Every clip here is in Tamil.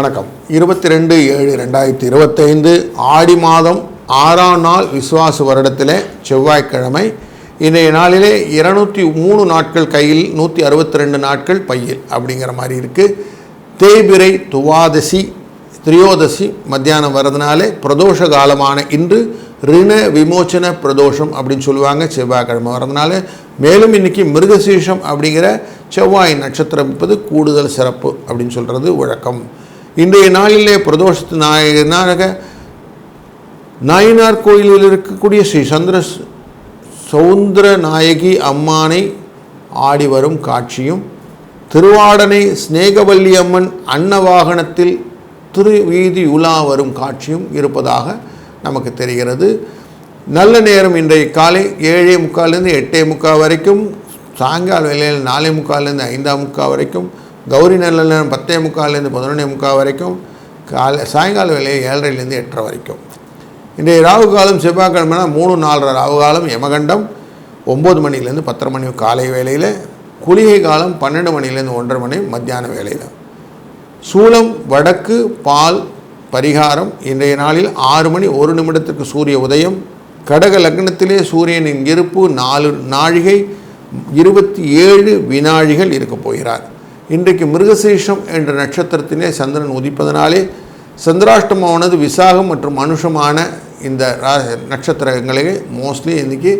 வணக்கம். இருபத்தி ரெண்டு ஏழு ரெண்டாயிரத்தி இருபத்தைந்து ஆடி மாதம் ஆறாம் நாள் விசுவாச வருடத்தில் செவ்வாய்க்கிழமை. இன்றைய நாளிலே இருநூற்றி மூணு நாட்கள் கையில் நூற்றி அறுபத்தி ரெண்டு நாட்கள் பையில் அப்படிங்கிற மாதிரி இருக்குது தேய்பிரை துவாதசி திரியோதசி மத்தியானம் வர்றதுனாலே பிரதோஷ காலமான இன்று ரிண விமோச்சன பிரதோஷம் அப்படின்னு சொல்லுவாங்க செவ்வாய்க்கிழமை வர்றதுனால மேலும் இன்றைக்கி மிருகசீஷம் அப்படிங்கிற செவ்வாய் நட்சத்திரம் இருப்பது கூடுதல் சிறப்பு அப்படின்னு சொல்கிறது வழக்கம். இன்றைய நாளிலே பிரதோஷத்து நாயகனாக நாயனார் கோயிலில் இருக்கக்கூடிய ஸ்ரீ சந்திர சௌந்தர நாயகி அம்மானை ஆடி வரும் காட்சியும் திருவாடனை ஸ்நேகவல்லி அம்மன் அன்னவாகனத்தில் திருவீதி உலா வரும் காட்சியும் இருப்பதாக நமக்கு தெரிகிறது. நல்ல நேரம் இன்றைய காலை ஏழே முக்கால்லேருந்து எட்டே முக்கால் வரைக்கும் சாயங்கால வேலையில் நாலே முக்கால்லேருந்து ஐந்தாம் முக்கால் வரைக்கும் கௌரி நல்ல நேரம் பத்தே முக்கால்லேருந்து பதினொன்றே முக்கால் வரைக்கும் காலை சாயங்கால வேலையை ஏழரைலேருந்து எட்டரை வரைக்கும். இன்றைய ராகு காலம் செவ்வாய்க்கிழமைனா மூணு நாலரை ராகு காலம் யமகண்டம் ஒம்பது மணிலேருந்து பத்தரை மணி காலை வேலையில் குளிகை காலம் பன்னெண்டு மணிலேருந்து ஒன்றரை மணி மத்தியான வேலையில். சூலம் வடக்கு பால் பரிகாரம் இன்றைய நாளில் ஆறு மணி ஒரு நிமிடத்திற்கு சூரிய உதயம் கடக லக்னத்திலே சூரியனின் இருப்பு நாலு நாழிகை இருபத்தி ஏழு வினாழிகள் இருக்கப் போகிறார். இன்றைக்கு மிருகசீஷம் என்ற நட்சத்திரத்திலே சந்திரன் உதிப்பதனாலே சந்திராஷ்டமானது விசாகம் மற்றும் மனுஷமான இந்த ரா- நட்சத்திரங்களே மோஸ்ட்லி இன்றைக்கி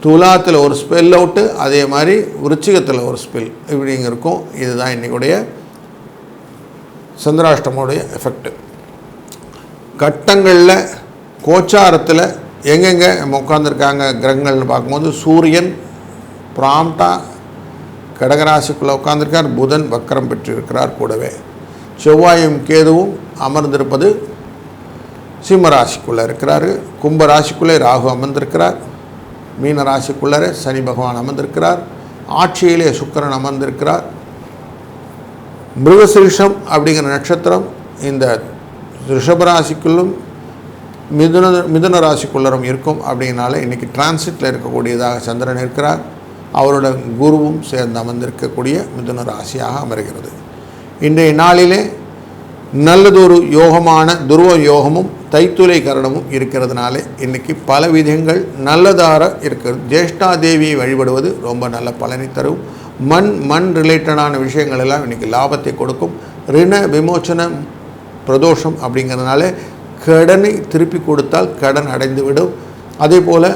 துலாத்தில் ஒரு ஸ்பெல் அவுட்டு அதே மாதிரி விருச்சிகத்தில் ஒரு ஸ்பெல் இப்படிங்க இருக்கும். இதுதான் இன்றைக்குடைய சந்திராஷ்டமோடைய எஃபெக்ட் கட்டங்களில் கோச்சாரத்தில் எங்கெங்கே நம்ம உட்காந்துருக்காங்க கிரகங்கள்னு பார்க்கும்போது சூரியன் பிராம்டா கடகராசிக்குள்ளே உட்காந்துருக்கார் புதன் வக்கரம் பெற்றிருக்கிறார் கூடவே. செவ்வாயும் கேதுவும் அமர்ந்திருப்பது சிம்ம ராசிக்குள்ளே இருக்கிறாரு. கும்ப ராசிக்குள்ளே ராகு அமர்ந்திருக்கிறார். மீன ராசிக்குள்ளே சனி பகவான் அமர்ந்திருக்கிறார். ஆட்சியிலே சுக்கரன் அமர்ந்திருக்கிறார். மிருகசிருஷம் அப்படிங்கிற நட்சத்திரம் இந்த ரிஷபராசிக்குள்ளும் மிதுன மிதுன ராசிக்குள்ளரும் இருக்கும். அப்படின்னால இன்றைக்கி டிரான்சிட்டில் இருக்கக்கூடியதாக சந்திரன் இருக்கிறார். அவரோட குருவும் சேர்ந்து அமர்ந்திருக்கக்கூடிய மிதுன ராசியாக அமர்கிறது. இன்றைய நாளிலே நல்லதொரு யோகமான துருவ யோகமும் தைத்துளை கரணமும் இருக்கிறதுனால இன்றைக்கி பல விதங்கள் நல்லதாக இருக்கிறது ஜேஷ்டா தேவியை வழிபடுவது ரொம்ப நல்ல பலனை தரும். மண் மண் ரிலேட்டடான விஷயங்கள் எல்லாம் இன்றைக்கி லாபத்தை கொடுக்கும். ரிண விமோச்சன பிரதோஷம் அப்படிங்கிறதுனால கடனை திருப்பி கொடுத்தால் கடன் அடைந்து விடும் அதே போல்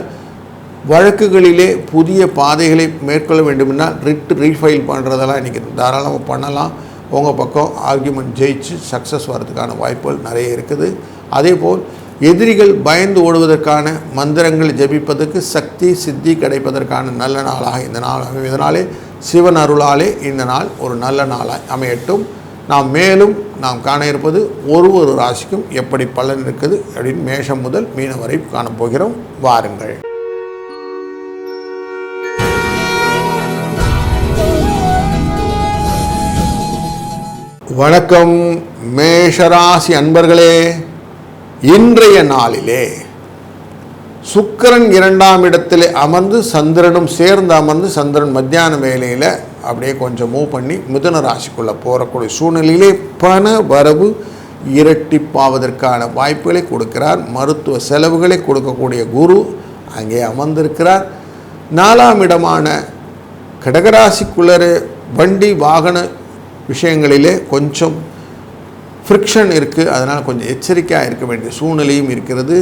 வழக்குகளிலே புதிய பாதைகளை மேற்கொள்ள வேண்டுமென்னா ரிட் ரீஃபைல் பண்ணுறதெல்லாம் இன்றைக்கி தாராளமாக பண்ணலாம். உங்கள் பக்கம் ஆர்கியூமெண்ட் ஜெயிச்சு சக்ஸஸ் வர்றதுக்கான வாய்ப்புகள் நிறைய இருக்குது. அதே போல் எதிரிகள் பயந்து ஓடுவதற்கான மந்திரங்களை ஜெபிப்பதற்கு சக்தி சித்தி கிடைப்பதற்கான நல்ல நாளாக இந்த நாள் இதனாலே சிவன் அருளாலே இந்த நாள் ஒரு நல்ல நாளாக அமையட்டும். நாம் மேலும் நாம் காண இருப்பது ஒரு ஒரு ராசிக்கும் எப்படி பலன் இருக்குது அப்படின்னு மேஷம் முதல் மீனம் வரை காணப்போகிறோம். வாருங்கள். வணக்கம் மேஷராசி அன்பர்களே. இன்றைய நாளிலே சுக்கிரன் இரண்டாம் இடத்திலே அமர்ந்து சந்திரனும் சேர்ந்து அமர்ந்து சந்திரன் மத்தியான வேலையில் அப்படியே கொஞ்சம் மூவ் பண்ணி மிதுன ராசிக்குள்ளே போகக்கூடிய சூழ்நிலையிலே பண வரவு இரட்டிப்பாவதற்கான வாய்ப்புகளை கொடுக்கிறார். மருத்துவ செலவுகளை கொடுக்கக்கூடிய குரு அங்கே அமர்ந்திருக்கிறார். நாலாம் இடமான கடகராசிக்குள்ளரே வண்டி வாகன விஷயங்களிலே கொஞ்சம் ஃப்ரிக்ஷன் இருக்குது அதனால் கொஞ்சம் எச்சரிக்கையாக இருக்க வேண்டிய சூழ்நிலையும் இருக்கிறது.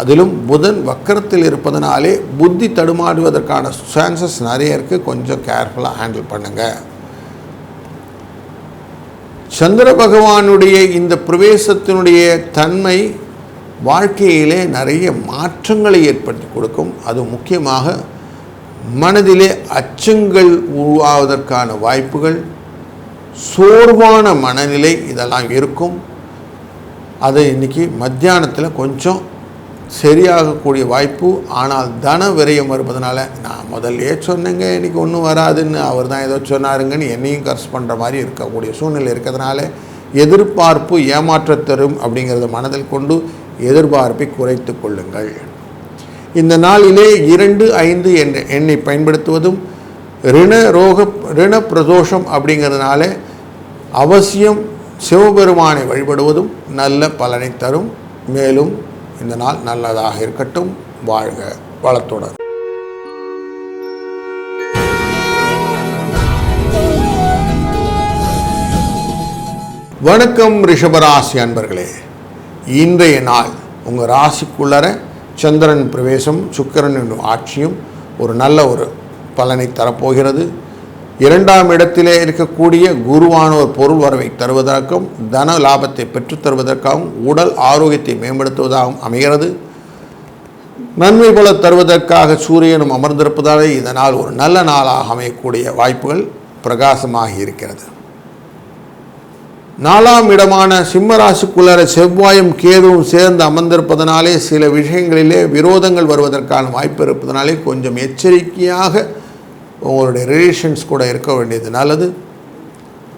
அதிலும் புதன் வக்கரத்தில் இருப்பதனாலே புத்தி தடுமாறுவதற்கான சான்சஸ் நிறைய இருக்குது கொஞ்சம் கேர்ஃபுல்லாக ஹேண்டில் பண்ணுங்கள் சந்திர பகவானுடைய இந்த பிரவேசத்தினுடைய தன்மை வாழ்க்கையிலே நிறைய மாற்றங்களை ஏற்படுத்தி கொடுக்கும். அது முக்கியமாக மனதிலே அச்சங்கள் உருவாவதற்கான வாய்ப்புகள் சோர்வான மனநிலை இதெல்லாம் இருக்கும். அது இன்றைக்கி மத்தியானத்தில் கொஞ்சம் சரியாகக்கூடிய வாய்ப்பு ஆனால் தன விரயம் வருவதனால நான் முதல்லயே சொன்னேங்க இன்னைக்கு ஒன்றும் வராதுன்னு. அவர் தான் ஏதோ சொன்னாருங்கன்னு என்னையும் கர்ஸ் பண்ணுற மாதிரி இருக்கக்கூடிய சூழ்நிலை இருக்கிறதுனால எதிர்பார்ப்பு ஏமாற்றத் தரும் அப்படிங்கிறத மனதில் கொண்டு எதிர்பார்ப்பை குறைத்து கொள்ளுங்கள். இந்த நாளிலே இரண்டு ஐந்து என்ற எண்ணை பயன்படுத்துவதும் ரிண ரோக ரிண பிரதோஷம் அப்படிங்கிறதுனால அவசியம் சிவபெருமானை வழிபடுவதும் நல்ல பலனை தரும். மேலும் இந்த நாள் நல்லதாக இருக்கட்டும். வாழ்க வளத்துடன். வணக்கம் ரிஷபராசி அன்பர்களே. இன்றைய நாள் உங்கள் ராசிக்குள்ளர சந்திரன் பிரவேசம் சுக்கிரன் என்னும் ஆட்சியும் ஒரு நல்ல ஒரு பலனை தரப்போகிறது. இரண்டாம் இடத்திலே இருக்கக்கூடிய குருவான ஒரு பொருள் வரவை தருவதற்கும் தன லாபத்தை பெற்றுத் தருவதற்காகவும் உடல் ஆரோக்கியத்தை மேம்படுத்துவதாகவும் அமைகிறது. நன்மை போல தருவதற்காக சூரியனும் அமர்ந்திருப்பதாலே இதனால் ஒரு நல்ல நாளாக அமையக்கூடிய வாய்ப்புகள் பிரகாசமாக இருக்கிறது. நாலாம் இடமான சிம்மராசிக்குள்ளர செவ்வாயும் கேதுவும் சேர்ந்து அமர்ந்திருப்பதனாலே சில விஷயங்களிலே விரோதங்கள் வருவதற்கான வாய்ப்பு இருப்பதனாலே கொஞ்சம் எச்சரிக்கையாக உங்களுடைய ரிலேஷன்ஸ் கூட இருக்க வேண்டியது நல்லது.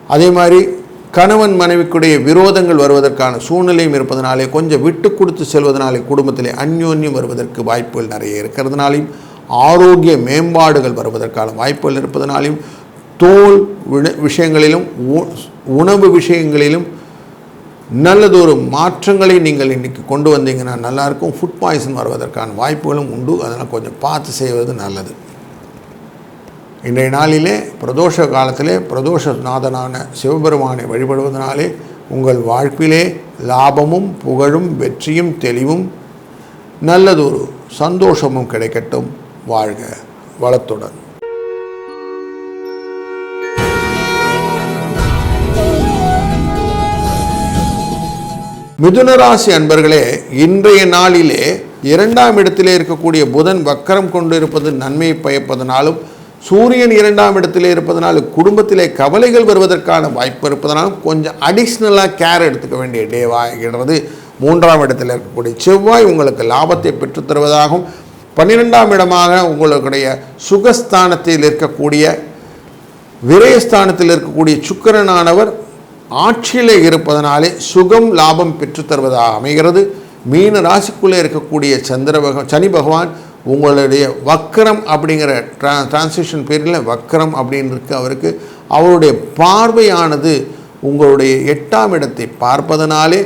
அதே மாதிரி கணவன் மனைவிக்குடைய விரோதங்கள் வருவதற்கான சூழ்நிலையும் இருப்பதனாலே கொஞ்சம் விட்டு கொடுத்து செல்வதனாலே குடும்பத்திலே அந்யோன்யம் வருவதற்கு வாய்ப்புகள் நிறைய இருக்கிறதுனாலையும் ஆரோக்கிய மேம்பாடுகள் வருவதற்கான வாய்ப்புகள் இருப்பதனாலையும் தோல் விஷயங்களிலும் உ- உணவு விஷயங்களிலும் நல்லதொரு மாற்றங்களை நீங்கள் இன்றைக்கி கொண்டு வந்தீங்கன்னா நல்லாயிருக்கும் ஃபுட் பாய்சன் வருவதற்கான வாய்ப்புகளும் உண்டு. அதனால் கொஞ்சம் பார்த்து செய்வது நல்லது. இன்றைய நாளிலே பிரதோஷ காலத்திலே பிரதோஷநாதனான சிவபெருமானை வழிபடுவதனாலே உங்கள் வாழ்க்கையிலே லாபமும் புகழும் வெற்றியும் தெளிவும் நல்லதொரு சந்தோஷமும் கிடைக்கட்டும். வாழ்க வளத்துடன். மிதுனராசி அன்பர்களே இன்றைய நாளிலே இரண்டாம் இடத்திலே இருக்கக்கூடிய புதன் வக்கரம் கொண்டு இருப்பது நன்மையை பயப்பதனாலும் சூரியன் இரண்டாம் இடத்திலே இருப்பதனால் குடும்பத்திலே கவலைகள் வருவதற்கான வாய்ப்பு இருப்பதனால் கொஞ்சம் அடிஷ்னலாக கேர் எடுத்துக்க வேண்டிய டேவாகிறது மூன்றாம் இடத்தில் இருக்கக்கூடிய செவ்வாய் உங்களுக்கு லாபத்தை பெற்றுத்தருவதாகவும் பன்னிரெண்டாம் இடமாக உங்களுடைய சுகஸ்தானத்தில் இருக்கக்கூடிய விரயஸ்தானத்தில் இருக்கக்கூடிய சுக்கிரனானவர் ஆட்சியில் இருப்பதனாலே சுகம் லாபம் பெற்றுத் தருவதாக அமைகிறது. மீன ராசிக்குள்ளே இருக்கக்கூடிய சந்திர பக சனி பகவான் உங்களுடைய வக்கரம் அப்படிங்கிற ட்ரா டிரான்சிஷன் பீரியடில் வக்கரம் அப்படின்னு அவருக்கு. அவருடைய பார்வையானது உங்களுடைய எட்டாம் இடத்தை பார்ப்பதனாலே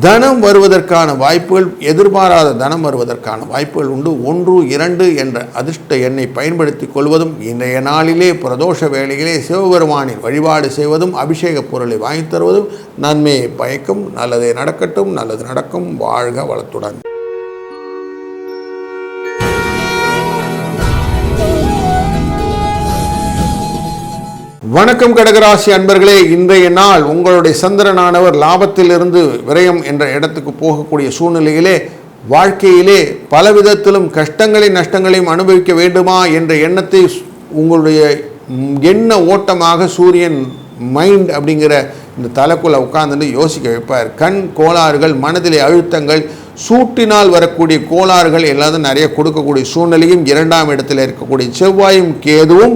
தனம் வருவதற்கான வாய்ப்புகள் எதிர்பாராத தனம் வருவதற்கான வாய்ப்புகள் உண்டு. ஒன்று இரண்டு என்ற அதிர்ஷ்ட எண்ணை பயன்படுத்தி கொள்வதும் இன்றைய நாளிலே பிரதோஷ வேளையிலே சிவபெருமானின் வழிபாடு செய்வதும் அபிஷேக பொருளை வாங்கி தருவதும் நன்மையை பயக்கும் நல்லதே நடக்கட்டும் நல்லது நடக்கும். வாழ்க வளத்துடன். வணக்கம் கடகராசி அன்பர்களே இன்றைய நாள் உங்களுடைய சந்திரனானவர் லாபத்திலிருந்து விரயம் என்ற இடத்துக்கு போகக்கூடிய சூழ்நிலையிலே வாழ்க்கையிலே பல விதத்திலும் கஷ்டங்களையும் நஷ்டங்களையும் அனுபவிக்க வேண்டுமா என்ற எண்ணத்தை உங்களுடைய என்ன எண்ண ஓட்டமாக சூரியன் மைண்ட் அப்படிங்கிற இந்த தலைக்குள்ள உட்கார்ந்துட்டு யோசிக்க வைப்பார். கண் கோளாறுகள் மனதிலே அழுத்தங்கள் சூட்டினால் வரக்கூடிய கோளாறுகள் எல்லாத்தையும் நிறைய கொடுக்கக்கூடிய சூழ்நிலையும் இரண்டாம் இடத்தில் இருக்கக்கூடிய செவ்வாயும் கேதுவும்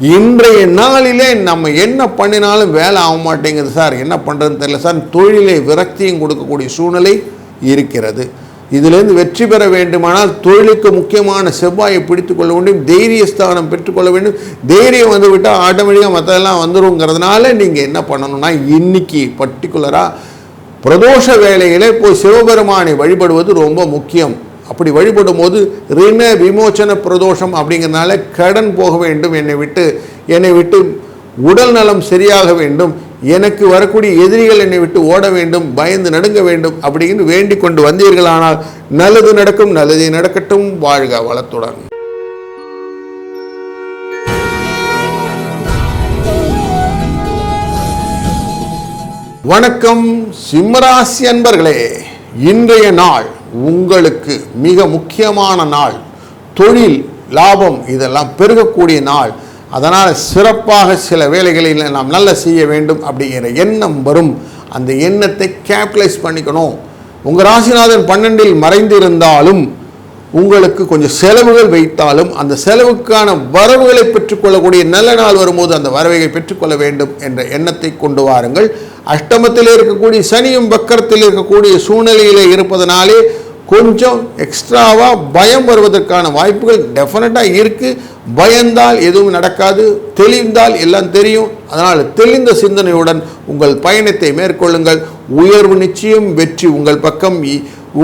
இன்றைய நாளிலே நம்ம என்ன பண்ணினாலும் வேலை ஆக மாட்டேங்குது சார். என்ன பண்ணுறதுன்னு தெரியல சார். தொழிலை விரக்தியும் கொடுக்கக்கூடிய சூழ்நிலை இருக்கிறது. இதிலிருந்து வெற்றி பெற வேண்டுமானால் தொழிலுக்கு முக்கியமான செவ்வாயை பிடித்து கொள்ள வேண்டும். தைரிய ஸ்தானம் பெற்றுக்கொள்ள வேண்டும். தைரியம் வந்து விட்டால் ஆட்டோமேட்டிக்காக மற்றதெல்லாம் வந்துருங்கிறதுனால நீங்கள் என்ன பண்ணணும்னா இன்னைக்கு பர்டிகுலராக பிரதோஷ வேலையிலே போய் சிவபெருமானை வழிபடுவது ரொம்ப முக்கியம். அப்படி வழிபடும் போது ரிண விமோச்சன பிரதோஷம் அப்படிங்கிறனால கடன் போக வேண்டும் என்னை விட்டு என்னை விட்டு உடல் நலம் சரியாக வேண்டும் எனக்கு வரக்கூடிய எதிரிகள் என்னை விட்டு ஓட வேண்டும் பயந்து நடுங்க வேண்டும் அப்படின்னு வேண்டிக் கொண்டு வந்தீர்களானால் நல்லது நடக்கும் நல்லதே நடக்கட்டும் வாழ்க வளத்துடன். வணக்கம் சிம்மராசி அன்பர்களே இன்றைய நாள் உங்களுக்கு மிக முக்கியமான நாள். தொழில் லாபம் இதெல்லாம் பெருகக்கூடிய நாள். அதனால் சிறப்பாக சில வேலைகளில் நாம் நல்ல செய்ய வேண்டும் அப்படிங்கிற எண்ணம் வரும். அந்த எண்ணத்தை கேபிட்டலைஸ் பண்ணிக்கணும். உங்கள் ராசிநாதன் பன்னெண்டில் மறைந்திருந்தாலும் உங்களுக்கு கொஞ்சம் செலவுகள் வைத்தாலும் அந்த செலவுக்கான வரவுகளை பெற்றுக்கொள்ளக்கூடிய நல்ல நாள் வரும்போது அந்த வரவைகளை பெற்றுக்கொள்ள வேண்டும் என்ற எண்ணத்தை கொண்டு வாருங்கள். அஷ்டமத்தில் இருக்கக்கூடிய சனியும் வக்கரத்தில் இருக்கக்கூடிய சூழ்நிலையிலே இருப்பதனாலே கொஞ்சம் எக்ஸ்ட்ராவாக பயம் வருவதற்கான வாய்ப்புகள் டெஃபினட்டாக இருக்குது பயந்தால் எதுவும் நடக்காது. தெளிந்தால் எல்லாம் தெரியும். அதனால் தெளிந்த சிந்தனையுடன் உங்கள் பயணத்தை மேற்கொள்ளுங்கள். உயர்வு நிச்சயம் வெற்றி உங்கள் பக்கம்.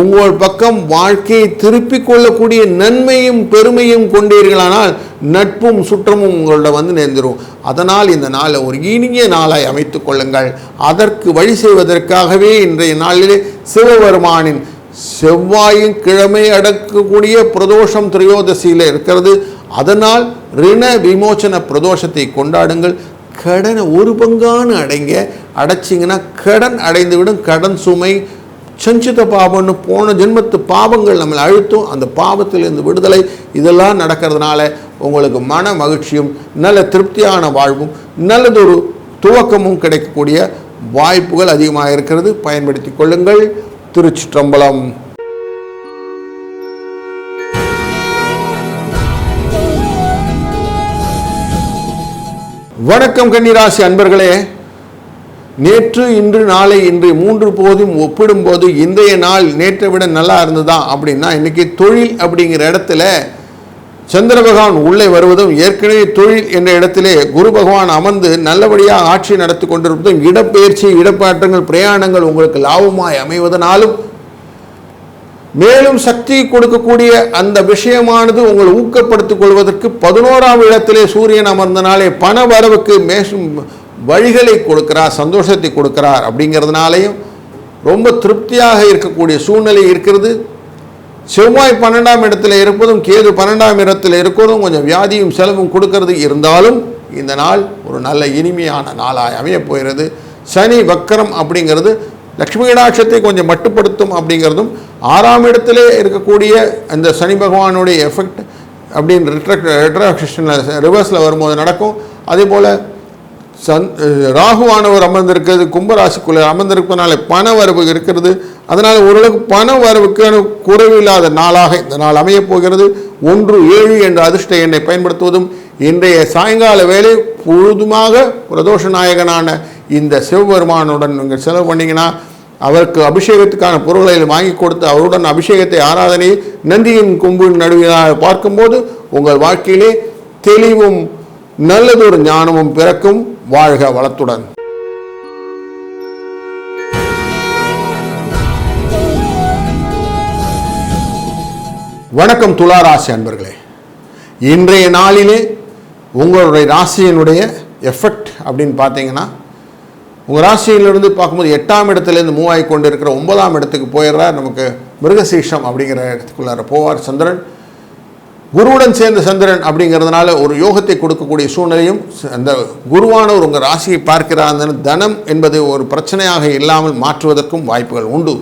உங்கள் பக்கம் வாழ்க்கையை திருப்பிக் கொள்ளக்கூடிய நன்மையும் பெருமையும் கொண்டீர்களானால் நட்பும் சுற்றமும் உங்களோட வந்து நேர்ந்துடும் அதனால் இந்த நாளை ஒரு இனிய நாளாய் அமைத்துக் கொள்ளுங்கள். அதற்கு வழி செய்வதற்காகவே இன்றைய நாளிலே சிவபெருமானின் செவ்வாயின் கிழமை அடக்கக்கூடிய பிரதோஷம் திரையோதசியில் இருக்கிறது. அதனால் ரிண விமோச்சன பிரதோஷத்தை கொண்டாடுங்கள். கடனை ஒரு பங்கான அடைங்க. அடைச்சிங்கன்னா கடன் அடைந்துவிடும். கடன் சுமை சஞ்சித பாவம்னு போன ஜென்மத்து பாவங்கள் நம்மளை அழுத்தும். அந்த பாவத்திலிருந்து விடுதலை. இதெல்லாம் நடக்கிறதுனால உங்களுக்கு மன மகிழ்ச்சியும் நல்ல திருப்தியான வாழ்வும் நல்லதொரு துவக்கமும் கிடைக்கக்கூடிய வாய்ப்புகள் அதிகமாக இருக்கிறது. பயன்படுத்தி கொள்ளுங்கள். திருச்சிற்றம்பலம். வணக்கம் கன்னிராசி அன்பர்களே. நேற்று இன்று நாளை இன்று மூன்று போதும் ஒப்பிடும்போது இன்றைய நாள் நேற்றை விட நல்லா இருந்ததா அப்படின்னா இன்னைக்கு தொழில் அப்படிங்கிற இடத்துல சந்திர பகவான் உள்ளே வருவதும் ஏற்கனவே தொழில் என்ற இடத்திலே குரு பகவான் அமர்ந்து நல்லபடியாக ஆட்சி நடத்தி கொண்டிருப்பதும் இடப்பெயர்ச்சி இடப்பாற்றங்கள் பிரயாணங்கள் உங்களுக்கு லாபமாய் அமைவதனாலும் மேலும் சக்தி கொடுக்கக்கூடிய அந்த விஷயமானது உங்களை ஊக்கப்படுத்திக் கொள்வதற்கு பதினோராம் இடத்திலே சூரியன் அமர்ந்தனாலே பண வரவுக்கு மேலும் வழிகளை கொடுக்கிறார் சந்தோஷத்தை கொடுக்கிறார் அப்படிங்கிறதுனாலையும் ரொம்ப திருப்தியாக இருக்கக்கூடிய சூழ்நிலை இருக்கிறது. செவ்வாய் பன்னெண்டாம் இடத்துல இருப்பதும் கேது பன்னெண்டாம் இடத்துல இருக்கிறதும் கொஞ்சம் வியாதியும் செலவும் கொடுக்கறது இருந்தாலும் இந்த நாள் ஒரு நல்ல இனிமையான நாளாக அமையப் போகிறது. சனி வக்கரம் அப்படிங்கிறது லக்ஷ்மி கடாட்சத்தை கொஞ்சம் மட்டுப்படுத்தும் அப்படிங்கிறதும் ஆறாம் இடத்திலே இருக்கக்கூடிய அந்த சனி பகவானுடைய எஃபெக்ட் அப்படின்னு ரிட்ரக்ட் ரிட்ராக்ஷனில் ரிவர்ஸில் வரும்போது நடக்கும். அதே போல் சந் ராகுவானவர் அமர்ந்திருக்கிறது கும்பராசிக்குள்ளே அமர்ந்திருப்பதனால பண வரவு இருக்கிறது. அதனால் ஓரளவுக்கு பண வரவுக்கான குறைவில்லாத நாளாக இந்த நாள் அமையப் போகிறது. ஒன்று ஏழு என்ற அதிர்ஷ்ட எண்ணை பயன்படுத்துவதும் இன்றைய சாயங்கால வேலை முழுதுமாக பிரதோஷ நாயகனான இந்த சிவபெருமானுடன் நீங்கள் செலவு பண்ணிங்கன்னா அவருக்கு அபிஷேகத்துக்கான பொருள்களை வாங்கி கொடுத்து அவருடன் அபிஷேகத்தை ஆராதனை நந்தியின் கொம்பின் நடுவினால் பார்க்கும்போது உங்கள் வாழ்க்கையிலே தெளிவும் நல்லதொரு ஞானமும் பிறக்கும். வாழ்க வளத்துடன். வணக்கம் துலா ராசி அன்பர்களே. இன்றைய நாளிலே உங்களுடைய ராசியினுடைய எஃபெக்ட் அப்படின்னு பார்த்தீங்கன்னா உங்கள் ராசியிலிருந்து பார்க்கும்போது எட்டாம் இடத்துலேருந்து மூவாகி கொண்டு இருக்கிற ஒன்பதாம் இடத்துக்கு போயிடுறார் நமக்கு மிருகசீஷம் அப்படிங்கிற இடத்துக்குள்ளார போவார் சந்திரன். குருவுடன் சேர்ந்த சந்திரன் அப்படிங்கிறதுனால ஒரு யோகத்தை கொடுக்கக்கூடிய சூழ்நிலையும் அந்த குருவானவர் உங்கள் ராசியை பார்க்கிறார் தனம் என்பது ஒரு பிரச்சனையாக இல்லாமல் மாற்றுவதற்கும் வாய்ப்புகள் உண்டு.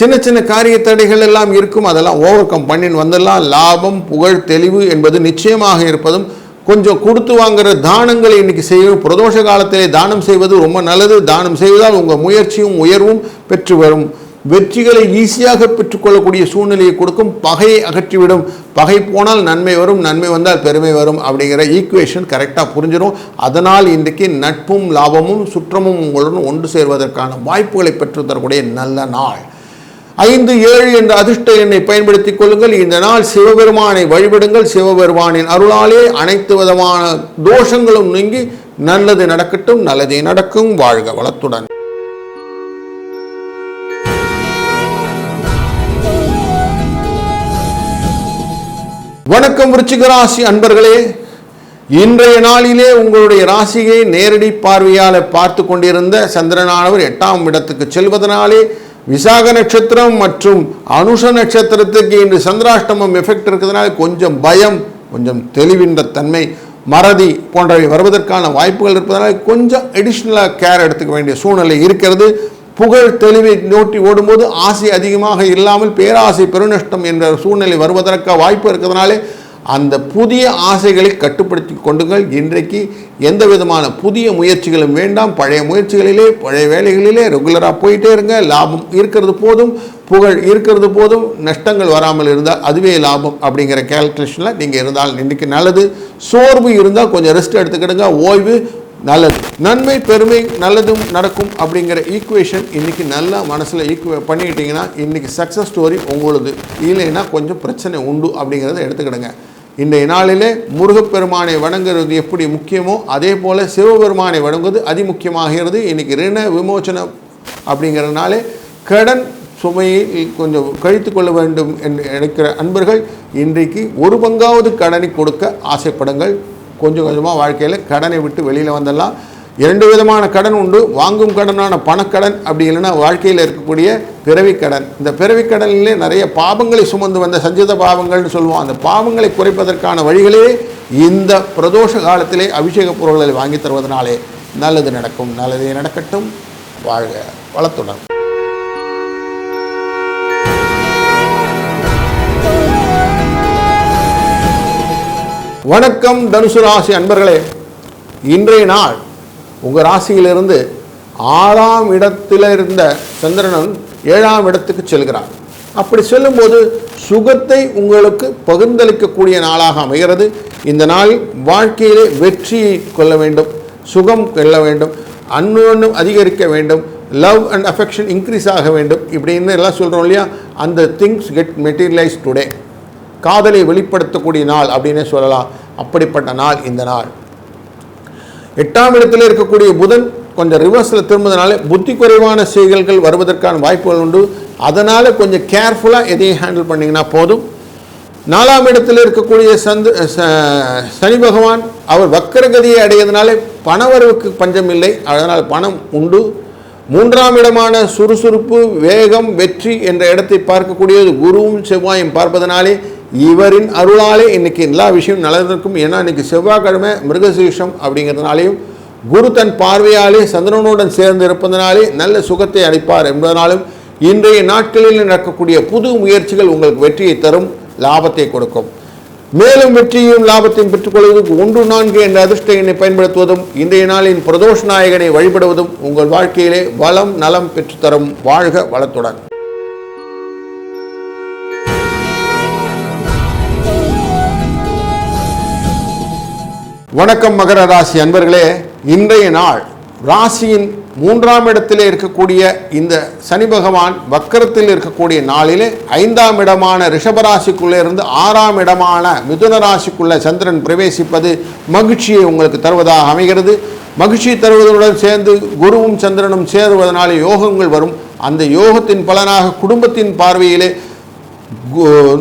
சின்ன சின்ன காரிய தடைகள் எல்லாம் இருக்கும் அதெல்லாம் ஓவர் கம் பண்ணின்னு வந்தெல்லாம் லாபம் புகழ் தெளிவு என்பது நிச்சயமாக இருப்பதும் கொஞ்சம் கொடுத்து வாங்குற தானங்களை இன்னைக்கு செய்யும் பிரதோஷ காலத்திலே தானம் செய்வது ரொம்ப நல்லது. தானம் செய்வதால் உங்கள் முயற்சியும் உயர்வும் பெற்று வரும். வெற்றிகளை ஈஸியாக பெற்றுக்கொள்ளக்கூடிய சூழ்நிலையை கொடுக்கும். பகையை அகற்றிவிடும். பகை போனால் நன்மை வரும் நன்மை வந்தால் பெருமை வரும் அப்படிங்கிற ஈக்குவேஷன் கரெக்டாக புரிஞ்சிடும் அதனால் இன்றைக்கு நட்பும் லாபமும் சுற்றமும் உங்களுடன் ஒன்று சேர்வதற்கான வாய்ப்புகளை பெற்று தரக்கூடிய நல்ல நாள். ஐந்து ஏழு என்ற அதிர்ஷ்ட எண்ணை பயன்படுத்திக் கொள்ளுங்கள். இந்த நாள் சிவபெருமானை வழிபடுங்கள். சிவபெருமானின் அருளாலே அனைத்து விதமான தோஷங்களும் நீங்கி நல்லது நடக்கட்டும் நல்லதே நடக்கும். வாழ்க வளத்துடன். வணக்கம் விருச்சிக ராசி அன்பர்களே இன்றைய நாளிலே உங்களுடைய ராசியை நேரடி பார்வையால் பார்த்து கொண்டிருந்த சந்திரனானவர் எட்டாம் இடத்துக்கு செல்வதனாலே விசாக நட்சத்திரம் மற்றும் அனுஷ நட்சத்திரத்துக்கு இன்று சந்திராஷ்டமம் எஃபெக்ட் இருக்கிறதுனால கொஞ்சம் பயம் கொஞ்சம் தெளிவின்ற தன்மை மறதி போன்றவை வருவதற்கான வாய்ப்புகள் இருப்பதனால் கொஞ்சம் அடிஷ்னலாக கேர் எடுத்துக்க வேண்டிய சூழ்நிலை இருக்கிறது. புகழ் தெளிவை நோட்டி ஓடும்போது ஆசை அதிகமாக இல்லாமல் பேராசை பெருநஷ்டம் என்ற சூழ்நிலை வருவதற்கு வாய்ப்பு இருக்கிறதுனாலே அந்த புதிய ஆசைகளை கட்டுப்படுத்தி கொண்டுங்கள். இன்றைக்கு எந்த விதமான புதிய முயற்சிகளும் வேண்டாம். பழைய முயற்சிகளிலே பழைய வேலைகளிலே ரெகுலராக போயிட்டே இருங்க. லாபம் இருக்கிறது போதும். புகழ் இருக்கிறது போதும். நஷ்டங்கள் வராமல் இருந்தால் அதுவே லாபம் அப்படிங்கிற கேல்குலேஷனில் நீங்கள் இருந்தால் இன்றைக்கி நல்லது. சோர்வு இருந்தால் கொஞ்சம் ரெஸ்ட் எடுத்துக்கிடுங்க. ஓய்வு நல்லது. நன்மை பெருமை நல்லதும் நடக்கும் அப்படிங்கிற ஈக்குவேஷன் இன்றைக்கி நல்லா மனசில் ஈக்குவே பண்ணிக்கிட்டிங்கன்னா இன்றைக்கி சக்ஸஸ் ஸ்டோரி உங்களுது. இல்லைன்னா கொஞ்சம் பிரச்சனை உண்டு அப்படிங்கிறத எடுத்துக்கிடுங்க. இன்றைய நாளிலே முருகப்பெருமானை வணங்குறது எப்படி முக்கியமோ அதே போல் சிவபெருமானை வணங்குவது அதிமுக்கியமாகிறது. இன்றைக்கி ரிண விமோச்சனம் அப்படிங்கிறதுனாலே கடன் சுமையை கொஞ்சம் கழித்து கொள்ள வேண்டும் என்று நினைக்கிற அன்பர்கள் இன்றைக்கு ஒரு பங்காவது கடனை கொடுக்க ஆசைப்படுங்கள். கொஞ்சம் கொஞ்சமாக வாழ்க்கையில் கடனை விட்டு வெளியில் வந்துடலாம் இரண்டு விதமான கடன் உண்டு. வாங்கும் கடனான பணக்கடன் அப்படி இல்லைன்னா வாழ்க்கையில் இருக்கக்கூடிய பிறவிக்கடன். இந்த பிறவிக்கடனிலே நிறைய பாவங்களை சுமந்து வந்த சஞ்சித பாவங்கள்னு சொல்லுவோம். அந்த பாவங்களை குறைப்பதற்கான வழிகளே இந்த பிரதோஷ காலத்திலே அபிஷேக பொருள்களை வாங்கி தருவதனாலே நல்லது நடக்கும். நல்லதே நடக்கட்டும். வாழ்க வளத்துடன். வணக்கம் தனுசு ராசி அன்பர்களே. இன்றைய நாள் உங்கள் ராசியிலிருந்து ஆறாம் இடத்தில் இருந்த சந்திரனன் ஏழாம் இடத்துக்கு செல்கிறார். அப்படி செல்லும்போது சுகத்தை உங்களுக்கு பகிர்ந்தளிக்கக்கூடிய நாளாக அமைகிறது. இந்த நாள் வாழ்க்கையிலே வெற்றியை கொள்ள வேண்டும் சுகம் கொள்ள வேண்டும் அன்னொன்னும் அதிகரிக்க வேண்டும் லவ் அண்ட் அஃபெக்ஷன் இன்க்ரீஸ் ஆக வேண்டும் இப்படின்னு எல்லாம் சொல்கிறோம் இல்லையா? அந்த திங்ஸ் கெட் மெட்டீரியலைஸ் டுடே காதலை வெளிப்படுத்தக்கூடிய நாள் அப்படின்னே சொல்லலாம். அப்படிப்பட்ட நாள் இந்த நாள். எட்டாம் இடத்தில் இருக்கக்கூடிய புதன் கொஞ்சம் ரிவர்ஸில் திரும்புறதுனால புத்தி குறைவான செயல்கள் வருவதற்கான வாய்ப்புகள் உண்டு. அதனால் கொஞ்சம் கேர்ஃபுல்லாக எதையும் ஹேண்டில் பண்ணிங்கன்னா போதும். நாலாம் இடத்தில் இருக்கக்கூடிய சந்து ச- சனி பகவான் அவர் வக்கரகதியை அடையதுனாலே பணவரவுக்கு பஞ்சம் இல்லை. அதனால் பணம் உண்டு. மூன்றாம் இடமான சுறுசுறுப்பு வேகம் வெற்றி என்ற இடத்தை பார்க்கக்கூடியது குருவும் செவ்வாயும் பார்ப்பதனாலே இவரின் அருளாலே இன்னைக்கு எல்லா விஷயம் நல்லதற்கும் ஏன்னா இன்றைக்கி செவ்வாய்க்கிழமை மிருகசீஷம் அப்படிங்கிறதுனாலையும் குரு தன் பார்வையாலே சந்திரனுடன் சேர்ந்து இருப்பதனாலே நல்ல சுகத்தை அளிப்பார் என்பதனாலும் இன்றைய நாட்களில் நடக்கக்கூடிய புது முயற்சிகள் உங்களுக்கு வெற்றியை தரும் லாபத்தை கொடுக்கும். மேலும் வெற்றியும் லாபத்தையும் பெற்றுக்கொள்வதற்கு ஒன்று நான்கு என்ற அதிர்ஷ்ட எண்ணை பயன்படுத்துவதும் இன்றைய நாளின் பிரதோஷ நாயகனை வழிபடுவதும் உங்கள் வாழ்க்கையிலே வளம் நலம் பெற்றுத்தரும். வாழ்க வளத்துடன். வணக்கம் மகர ராசி அன்பர்களே. இன்றைய நாள் ராசியின் மூன்றாம் இடத்திலே இருக்கக்கூடிய இந்த சனி பகவான் வக்கரத்தில் இருக்கக்கூடிய நாளிலே ஐந்தாம் இடமான ரிஷபராசிக்குள்ளே இருந்து ஆறாம் இடமான மிதுன ராசிக்குள்ளே சந்திரன் பிரவேசிப்பது மகிழ்ச்சியை உங்களுக்கு தருவதாக அமைகிறது. மகிழ்ச்சி தருவதுடன் சேர்ந்து குருவும் சந்திரனும் சேருவதனாலே யோகங்கள் வரும். அந்த யோகத்தின் பலனாக குடும்பத்தின் பார்வையிலே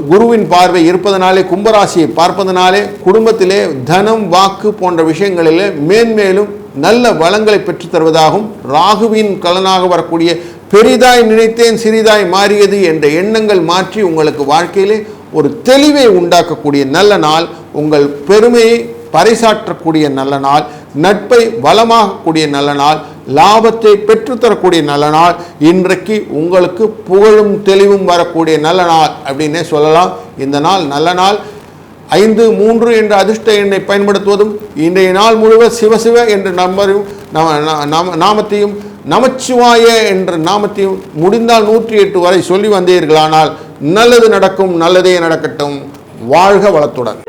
குருவின் பார்வை இருப்பதனாலே கும்பராசியை பார்ப்பதனாலே குடும்பத்திலே தனம் வாக்கு போன்ற விஷயங்களிலே மேன்மேலும் நல்ல வளங்களை பெற்றுத் தருவதாகவும் ராகுவின் கலனாக வரக்கூடிய பெரிதாய் நினைத்தேன் சிறிதாய் மாறியது என்ற எண்ணங்கள் மாற்றி உங்களுக்கு வாழ்க்கையிலே ஒரு தெளிவை உண்டாக்கக்கூடிய நல்ல நாள் உங்கள் பெருமையை பறைசாற்றக்கூடிய நல்ல நாள் நட்பை வளமாகக்கூடிய நல்ல நாள் லாபத்தை பெற்றுத்தரக்கூடிய நல்ல நாள். இன்றைக்கு உங்களுக்கு புகழும் தெளிவும் வரக்கூடிய நல்ல நாள் அப்படின்னே சொல்லலாம். இந்த நாள் நல்ல நாள். ஐந்து மூன்று என்ற அதிர்ஷ்ட எண்ணை பயன்படுத்துவதும் இன்றைய நாள் முழுவதும் சிவசிவ என்ற நம்பரும் நம நா- நாமத்தையும் நமச்சிவாய என்ற நாமத்தையும் முடிந்தால் நூற்றி எட்டு வரை சொல்லி வந்தீர்களானால் நல்லது நடக்கும் நல்லதே நடக்கட்டும். வாழ்க வளத்துடன்.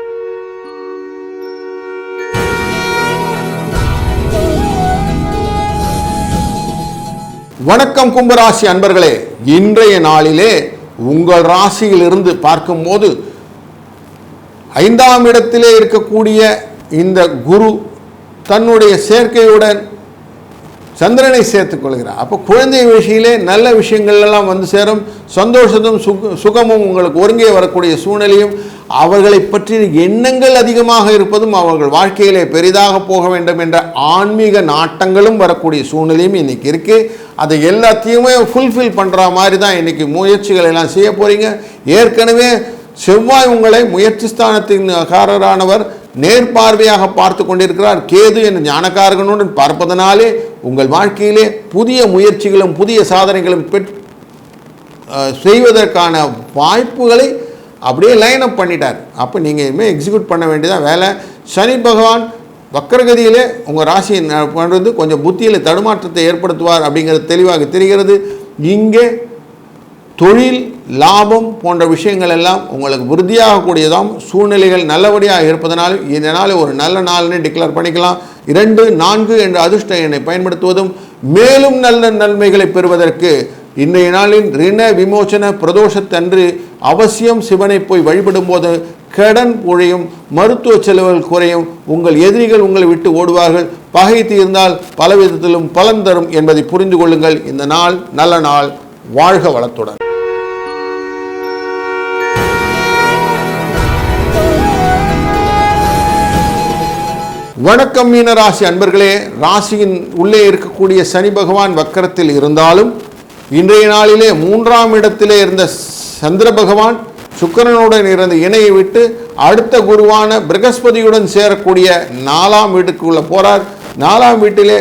வணக்கம் கும்பராசி அன்பர்களே இன்றைய நாளிலே உங்கள் ராசியிலிருந்து பார்க்கும்போது ஐந்தாம் இடத்திலே இருக்கக்கூடிய இந்த குரு தன்னுடைய சேர்க்கையுடன் சந்திரனை சேர்த்துக் கொள்கிறார். அப்போ குழந்தை விஷயிலே நல்ல விஷயங்கள் எல்லாம் வந்து சேரும். சந்தோஷத்தும் சுகமும் உங்களுக்கு ஒருங்கே வரக்கூடிய சூழ்நிலையும் அவர்களை பற்றிய எண்ணங்கள் அதிகமாக இருப்பதும் அவர்கள் வாழ்க்கையிலே பெரிதாக போக வேண்டும் என்ற ஆன்மீக நாட்டங்களும் வரக்கூடிய சூழ்நிலையும் இன்றைக்கி இருக்குது அதை எல்லாத்தையுமே ஃபுல்ஃபில் பண்ணுற மாதிரி தான் இன்றைக்கி முயற்சிகள் எல்லாம் செய்ய போகிறீங்க ஏற்கனவே செவ்வாய் உங்களை முயற்சி ஸ்தானத்தின் காரரானவர் நேர்பார்வையாக பார்த்து கொண்டிருக்கிறார். கேது என்ற ஞானக்காரகனுடன் பார்ப்பதனாலே உங்கள் வாழ்க்கையிலே புதிய முயற்சிகளும் புதிய சாதனைகளும் பெற் செய்வதற்கான வாய்ப்புகளை அப்படியே லைன் அப் பண்ணிட்டார். அப்போ நீங்கள் இனிமேல் எக்ஸிக்யூட் பண்ண வேண்டியதான் வேலை. சனி பகவான் வக்கரகதியிலே உங்கள் ராசியை பண்ணுறது கொஞ்சம் புத்தியில் தடுமாற்றத்தை ஏற்படுத்துவார் அப்படிங்கிறது தெளிவாக தெரிகிறது. இங்கே தொழில் லாபம் போன்ற விஷயங்கள் எல்லாம் உங்களுக்கு உறுதியாகக்கூடியதாம் சூழ்நிலைகள் நல்லபடியாக இருப்பதனால் இந்த நாள் ஒரு நல்ல நாள்னு டிக்ளேர் பண்ணிக்கலாம். இரண்டு நான்கு என்ற அதிர்ஷ்ட எண்ணை பயன்படுத்துவதும் மேலும் நல்ல நன்மைகளை பெறுவதற்கு இன்றைய நாளின் ரிண விமோசன பிரதோஷத்தன்று அவசியம் சிவனை போய் வழிபடும் போது கடன் பொழியும் மருத்துவ செலவுகள் குறையும் உங்கள் எதிரிகள் உங்களை விட்டு ஓடுவார்கள். பகை தீர்ந்தால் பல விதத்திலும் பலன் தரும் என்பதை புரிந்து கொள்ளுங்கள். இந்த நாள் நல்ல நாள். வாழ்க வளத்துடன். வணக்கம் மீன ராசி அன்பர்களே. ராசியின் உள்ளே இருக்கக்கூடிய சனி பகவான் வக்கரத்தில் இருந்தாலும் இன்றைய நாளிலே மூன்றாம் இடத்திலே இருந்த சந்திர பகவான் சுக்கிரனுடன் இருந்த இணையை விட்டு அடுத்த குருவான பிரகஸ்பதியுடன் சேரக்கூடிய நாலாம் வீட்டுக்குள்ளே போறார். நாலாம் வீட்டிலே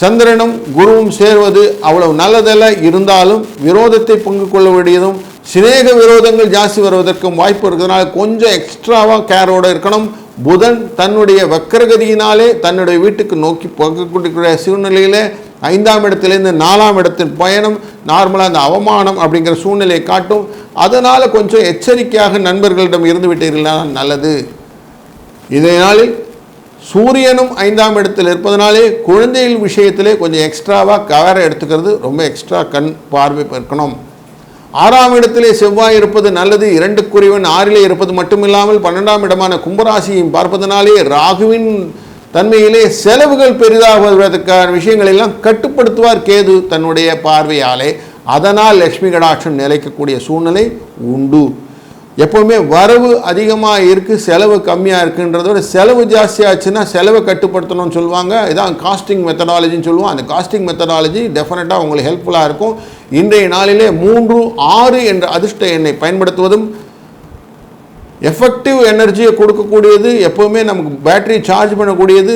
சந்திரனும் குருவும் சேர்வது அவ்வளவு நல்லதல்ல. இருந்தாலும் விரோதத்தை பங்கு கொள்ள வேண்டியதும் சிநேக விரோதங்கள் ஜாஸ்தி வருவதற்கும் வாய்ப்பு இருக்கிறதுனால கொஞ்சம் எக்ஸ்ட்ராவாக கேரோடு இருக்கணும். புதன் தன்னுடைய வக்கரகதியினாலே தன்னுடைய வீட்டுக்கு நோக்கி போகக்கூடிய சூழ்நிலையிலே ஐந்தாம் இடத்துலேருந்து நாலாம் இடத்தின் பயணம் நார்மலாக அந்த அவமானம் அப்படிங்கிற சூழ்நிலையை காட்டும். அதனால் கொஞ்சம் எச்சரிக்கையாக நண்பர்களிடம் இருந்து விட்டீர்களா நல்லது. இதே நாளில் சூரியனும் ஐந்தாம் இடத்தில் இருப்பதனாலே குழந்தைகள் விஷயத்திலே கொஞ்சம் எக்ஸ்ட்ராவாக கவரை எடுத்துக்கிறது. ரொம்ப எக்ஸ்ட்ரா கண் பார்வை இருக்கணும் ஆறாம் இடத்திலே செவ்வாய் இருப்பது நல்லது. இரண்டுக்குரியவன் ஆறிலே இருப்பது மட்டுமில்லாமல் பன்னெண்டாம் இடமான கும்பராசியையும் பார்ப்பதனாலே ராகுவின் தன்மையிலே செலவுகள் பெரிதாகுவதற்கான விஷயங்கள் எல்லாம் கட்டுப்படுத்துவார் கேது தன்னுடைய பார்வையாலே. அதனால் லக்ஷ்மி கடாட்சம் நிலைக்கக்கூடிய சூழ்நிலை உண்டு. எப்போவுமே வரவு அதிகமாக இருக்குது செலவு கம்மியாக இருக்குன்றத விட செலவு ஜாஸ்தியாச்சுன்னா செலவை கட்டுப்படுத்தணும்னு சொல்லுவாங்க. இதான் காஸ்டிங் மெத்தடாலஜின்னு சொல்லுவோம். அந்த காஸ்டிங் மெத்தடாலஜி டெஃபினட்டாக உங்களுக்கு ஹெல்ப்ஃபுல்லாக இருக்கும். இன்றைய நாளிலே மூன்று ஆறு என்ற அதிர்ஷ்ட எண்ணை பயன்படுத்துவதும் எஃபெக்டிவ் எனர்ஜியை கொடுக்கக்கூடியது எப்போவுமே நமக்கு பேட்டரி சார்ஜ் பண்ணக்கூடியது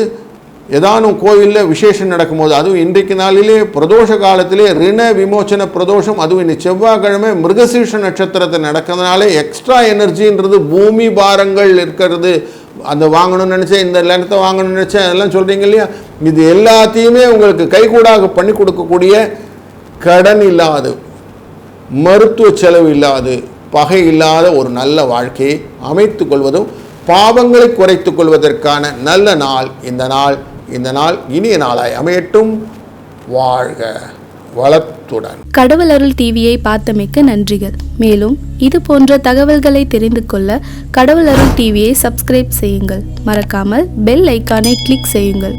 ஏதானும் கோவிலில் விசேஷம் நடக்கும்போது அதுவும் இன்றைக்கு நாளிலே பிரதோஷ காலத்திலே ரிண விமோச்சன பிரதோஷம் அதுவும் இன்னைக்கு செவ்வாய்க்கிழமை மிருகசீஷ நட்சத்திரத்தை நடக்கிறதுனால எக்ஸ்ட்ரா எனர்ஜின்றது பூமி பாரங்கள் இருக்கிறது. அந்த வாங்கணும்னு நினச்சேன் இந்த நிலத்தை வாங்கணும்னு நினச்சேன் அதெல்லாம் சொல்கிறீங்க இல்லையா? இது எல்லாத்தையுமே உங்களுக்கு கைகூடாக பண்ணி கொடுக்கக்கூடிய கடன் இல்லாது மருத்துவ செலவு இல்லாது பகை இல்லாத ஒரு நல்ல வாழ்க்கையை அமைத்து கொள்வதும் பாவங்களை குறைத்து கொள்வதற்கான நல்ல நாள் இந்த நாள் இந்த நாள் இனிய நாளாய் அமையட்டும். வாழ்க வளத்துடன். கடவுள் அருள் டிவியை பார்த்தமைக்க நன்றிகள். மேலும் இது போன்ற தகவல்களை தெரிந்து கொள்ள கடவுள் அருள் டிவியை சப்ஸ்கிரைப் செய்யுங்கள். மறக்காமல் பெல் ஐக்கானை கிளிக் செய்யுங்கள்.